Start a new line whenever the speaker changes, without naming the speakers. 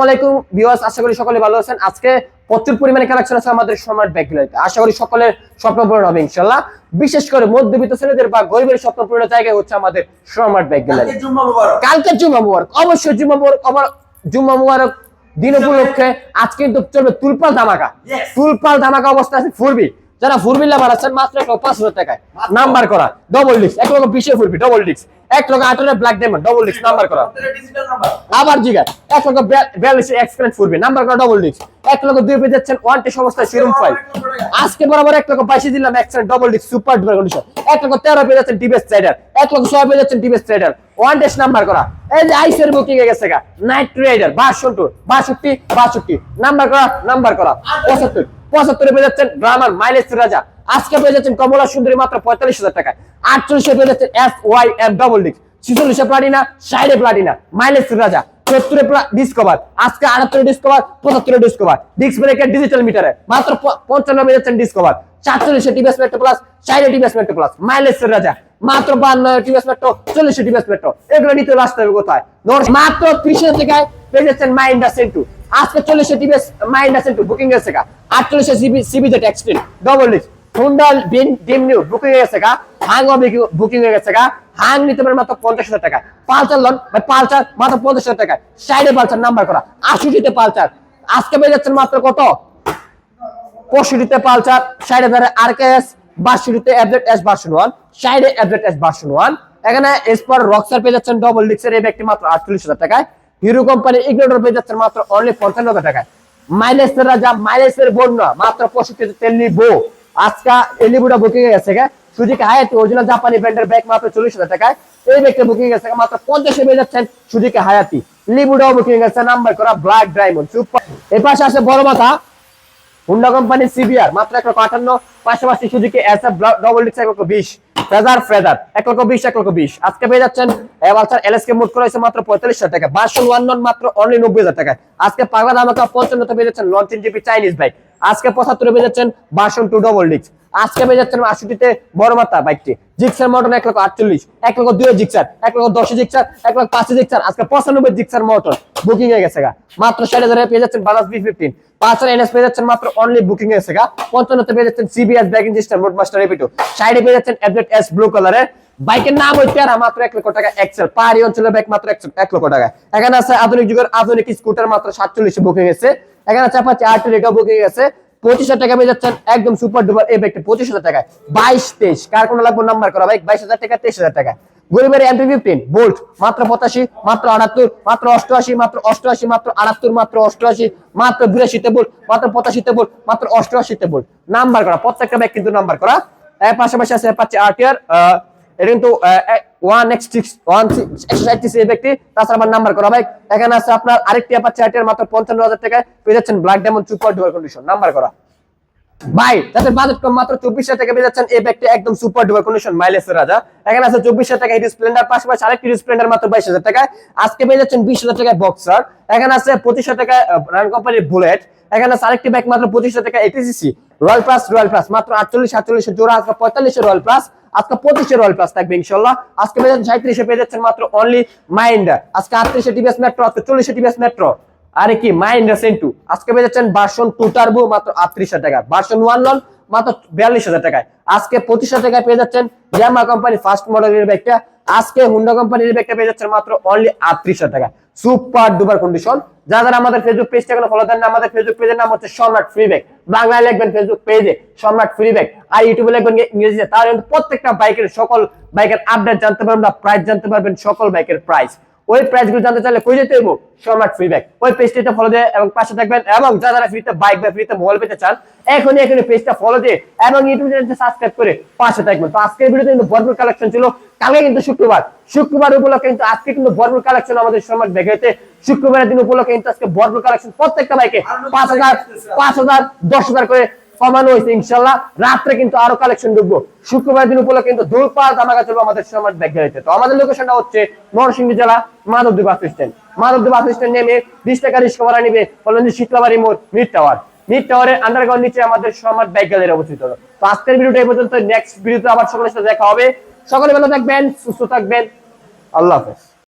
আসসালামু আলাইকুম ভিউয়ার্স আশা করি সকলে ভালো আছেন। আজকে প্রচুর পরিমাণে কালেকশন আছে আমাদের সম্রাট আশা করি সকলের স্বপ্ন পূরণ হবে ইনশাল্লাহ বিশেষ করে মধ্যবিত্ত ছেলেদের বা গরিবের স্বপ্ন পূরণের জায়গায় হচ্ছে আমাদের সম্রাট
কালকে জুম্মা মুবারক।
অবশ্যই জুম্মা মুবারক। আমার জুম্মা মুবারক দিন উপলক্ষে আজকে কিন্তু চলবে তুলপাল ধামাকা। তুলপাল ধামাকা অবস্থা আছে ফুরবি যারা ফুরবি লাভার আছেন মাত্র এক পাঁচ হাজার টাকায়। নাম্বার করা ডবল ডিস্ক এক লক্ষ বিশে ফুরবি ডবল ডিস্ক এক লক্ষ আঠারো black diamond double disc number করা। আবার জিগা এক লক্ষ বিয়াল্লিশ এক্সপিরিয়েন্স ফুরবি নাম্বার করা ডবল ডিস্ক এক লক্ষ দুই পেয়ে যাচ্ছেন ওয়ান টি সমস্ত শিরুম ফাইল আজকে বরাবর এক লক্ষ বাইশে দিলাম Xcent double disc super duper condition এক লক্ষ তেরো পেয়ে যাচ্ছেন ডিবেস ট্রেডার এক লক্ষ ছয় পেয়ে যাচ্ছেন ডিবেস ট্রেডার ওয়ান টেস্ট নাম্বার করা। এই যে আইসের বুকিং এ গেছে গা। নাইট রাইডার বাষট্টি বাষট্টি বাষট্টি। নাম্বার করা নাম্বার করা, পঁচাত্তর। পঁচাত্তরে পেয়ে যাচ্ছেন গ্রামার মাইলেজ রাজা। আজকে পেয়ে যাচ্ছেন কমলা সুন্দরী মাত্র পঁয়তাল্লিশ হাজার টাকা আটচল্লিশে পেয়ে যাচ্ছেন S Y M double disc ছিচল্লিশে Platina ষাটে প্লাটিনা মাইলেজ রাজা। সত্তরে ডিসকভার আজকে আটাত্তরে ডিসকভার পঁচাত্তরে ডিসকভার ডিস্ক ব্রেকের ডিজিটাল মিটারে মাত্র পঞ্চান্ন পেয়ে যাচ্ছেন ডিসকভার চারচল্লিশে টিভিএস মেট্রো প্লাস ষাটে টিভিএস মেট্রো প্লাস মাইলেজ রাজা। মাত্র বান্ন টিভিএস মেট্রো চল্লিশে টিভিএস মেট্রো এগুলো নিতে আসতে হবে কোথায়? মাত্র ত্রিশ টাকায় পেয়ে যাচ্ছেন মাইন্ডা সেন্টু। আজকে চল্লিশে টিভিএস মাইন্ডা সেন্টু বুকিং গেছে গা। আটচল্লিশে CB CB jet এক্সটেন double disc Honda dream new booking হয়ে গেছে গা। হাং বুকিং হয়ে গেছে গা। হাং নিতে পারেন মাত্র পঞ্চাশ হাজার টাকা। পালচার লন বা পালচার মাত্র পঞ্চাশ হাজার টাকা। সাইডে পালচার নাম্বার করা। আশুটিতে পালচার আজকে পেয়ে যাচ্ছেন মাত্র কত? পঁয়ষট্টিতে পালচার সাইডে ধরে আর কে এস বাষট্টিতে অ্যাবলেট এস ভার্সন ওয়ান সাইডে অ্যাবলেট এস ভার্সন ওয়ান এখানে এসপর রক্সার পেয়ে যাচ্ছেন ডবল ডিক্সের এই ব্যাগটি মাত্র আটচল্লিশ হাজার টাকায়। হিরো কোম্পানি ইগনোটর পেয়ে যাচ্ছেন মাত্র অনলি পঞ্চান্ন হাজার টাকায়। মাইলেজের রাজা মাইলেজের না মাত্র পঁয়ষট্টিতে তেল নিবো। আজকা এলিবুটা বুকিং হয়ে গেছে সুজিকে হায়াতি অরিজিনাল জাপানি ব্র্যান্ডের ব্যাগ মাত্র চল্লিশ হাজার টাকায়। এই ব্যাগটা বুকিং গেছে, মাত্র পঞ্চাশে পেয়ে যাচ্ছেন সুজিকে হায়াতি লিবুটাও বুকিং গেছে নাম্বার করা ব্ল্যাক ডায়মন্ড সুপার এর পাশে আছে বড় মাথা হুন্ডা কোম্পানি সিবিআর মাত্র এক লক্ষ আটান্ন, পাশাপাশি সুজুকি এস এফ ডবল ডিক্স এক লক্ষ বিশ ফেজার ফেজার এক লক্ষ বিশ, এক লক্ষ বিশ। আজকে পেয়ে যাচ্ছেন এল এস মোট করা হয়েছে মাত্র পঁয়তাল্লিশ হাজার টাকা বাসন ওয়ান মাত্র অনলি নব্বই হাজার টাকা আজকে পাগলা দামাকা পঞ্চান্ন পেয়ে যাচ্ছেন লঞ্চিন জিপি চাইনিজ বাইক আজকে পঁচাত্তরে পেয়ে যাচ্ছেন বাসন টু ডবল ডিক্স আজকে পেয়ে যাচ্ছেন আশুটিতে বড় মাত্রা বাইকটি। জিক্সার মটন এক লক্ষ আটচল্লিশ, এক লক্ষ দুই জিক্সার, এক লক্ষ দশ জিক্সার, এক লক্ষ পাঁচ জিক্সার, আজকে পঁচানব্বই জিক্সার মটন বুকিং হয়ে গেছে গা। মাত্র ষাট হাজারে পেয়ে যাচ্ছেন বালাস বি ফিফটিন পাঁচ হাজার এনএস পেয়ে যাচ্ছেন মাত্র অনলি বুকিং হয়ে গেছে গা। পঞ্চান্নতে পেয়ে যাচ্ছেন CBS braking system road master রেপিটো সাইডে পেয়ে যাচ্ছেন অ্যাবলেট এস ব্লু কালারের বাইকের নাম হচ্ছে আর মাত্র এক লক্ষ টাকা এক্সেল পাহাড়ি অঞ্চলের বাইক মাত্র এক লক্ষ টাকা। এখানে আছে আধুনিক যুগের আধুনিক স্কুটার মাত্র সাতচল্লিশে বুকিং গেছে এখানে আছে আপাচি আর্টির এটা বুকিং গেছে পঁচিশ টাকা যাচ্ছেন একদম সুপার ডুপার এই ব্যাগটা পঁচিশ হাজার টাকায়। বাইশ, তেইশ। কার কোনো লাগবে নাম্বার করা বাইক? বাইশ হাজার টাকা, তেইশ হাজার টাকা। গরিবের এমপি ফিফটিন বোল্ট মাত্র পঁচাশি, মাত্র আটাত্তর, মাত্র অষ্টআশি মাত্র অষ্টআশি, মাত্র আটাত্তর, মাত্র অষ্টআশি, মাত্র বিরাশিতে বোল্ট মাত্র পঁচাশিতে বোল্ট মাত্র অষ্টআশিতে বোল্ট নাম্বার করা, প্রত্যেকটা ব্যাগ কিন্তু নাম্বার করা। এর পাশাপাশি আছে পাচ্ছে আরটিআর এটা ওয়ান এক্স সিক্স ওয়ান আমার নাম্বার করা ভাই, এখানে আছে আপনার আরেকটি মাত্র পঞ্চান্ন হাজার পেয়ে যাচ্ছেন ব্ল্যাক সুপার কন্ডিশন নাম্বার করা। ভাই মাত্র টাকা পেয়ে যাচ্ছেন এই একদম সুপার কন্ডিশন আছে চব্বিশ হাজার টাকা স্প্লেন্ডার আরেকটি স্প্লেন্ডার মাত্র বাইশ হাজার আজকে পেয়ে যাচ্ছেন বিশ হাজার এখানে আছে পঁচিশ হাজার কোম্পানির বুলেট এখানে আছে আরেকটি ব্যাগ মাত্র পঁচিশ হাজার টাকা এটিসিসি প্লাস রয়্যাল প্লাস মাত্র আটচল্লিশ আটচল্লিশের জোড়া আজকে পঁয়তাল্লিশের রয়্যাল প্লাস আজকে পঁচিশের রয়্যাল প্লাস থাকবে ইনশাল্লাহ। আজকে পেয়ে যাচ্ছেন সাঁত্রিশে পেয়ে যাচ্ছেন মাত্র অনলি মাইন্ডার আজকে আটত্রিশে টিভিএস মেট্রো আজকে চল্লিশে টিভিএস মেট্রো আরে কি মাইন্ডার সেন্টু আজকে পেয়ে যাচ্ছেন বাসন টু টার্বো মাত্র আটত্রিশ হাজার টাকা বাসন ওয়ান লন মাত্র বিয়াল্লিশ হাজার টাকায়। আজকে পঁচিশ হাজার টাকায় পেয়ে যাচ্ছেন জামা কোম্পানি ফার্স্ট মডেলের ব্যাগটা আজকে হুন্ডা কোম্পানির ব্যাগটা পেয়ে যাচ্ছেন মাত্র অনলি আটত্রিশ হাজার টাকা সুপার ডুপার কন্ডিশন যারা যারা আমাদের ফেসবুক পেজটা এখনও ফলো দেন আমাদের ফেসবুক পেজের নাম হচ্ছে সম্রাট ফ্রি ব্যাগ বাংলায় লিখবেন ফেসবুক পেজে সম্রাট ফ্রি ব্যাগ আর ইউটিউবে লিখবেন ইংরেজিতে। তাহলে প্রত্যেকটা বাইকের সকল বাইকের আপডেট জানতে পারবেন বা প্রাইস জানতে পারবেন সকল বাইকের প্রাইস ওই প্রাইসগুলো জানতে চাইলে কই যেতে হইব? সম্রাট ফ্রি ব্যাগ ওই পেজটিতে ফলো দিয়ে এবং পাশে থাকবেন এবং যারা যারা ফ্রিতে বাইক বা ফ্রিতে মোবাইল পেতে চান এখনই এখনই পেজটা ফলো দিয়ে এবং ইউটিউব চ্যানেলটা সাবস্ক্রাইব করে পাশে থাকবেন। তো আজকের ভিডিওতে কিন্তু ভরপুর কালেকশন ছিল। কালকে কিন্তু শুক্রবার। শুক্রবার উপলক্ষে কিন্তু আজকে কিন্তু ভরপুর কালেকশন আমাদের সম্রাট ব্যাগেতে শুক্রবারের দিন উপলক্ষে কিন্তু আজকে ভরপুর কালেকশন প্রত্যেকটা বাইকে পাঁচ হাজার পাঁচ হাজার দশ হাজার করে কমানো হয়েছে, ইনশাল্লাহ। রাত্রে কিন্তু আরও কালেকশন ঢুকবো। শুক্রবার দিন উপলক্ষে কিন্তু দৌড়পাড় ধামাকা চলবে আমাদের সমাজ গ্যালারিতে। তো আমাদের লোকেশনটা হচ্ছে নরসিংদী জেলা Madhabdi bus stand. Madhabdi bus stand নেমে বিশ টাকা রিক্সা ভাড়া নিবে বললেন যে শীতলাবাড়ি মোড় মিড টাওয়ার। মিড টাওয়ারের আন্ডারগ্রাউন্ড নিচে আমাদের সমাজ ব্যাগ গ্যালারি অবস্থিত। তো আজকের ভিডিওটা এই পর্যন্ত। নেক্সট ভিডিওতে আবার সকলের সাথে দেখা হবে। সকলে ভালো থাকবেন, সুস্থ থাকবেন। আল্লাহ হাফেজ।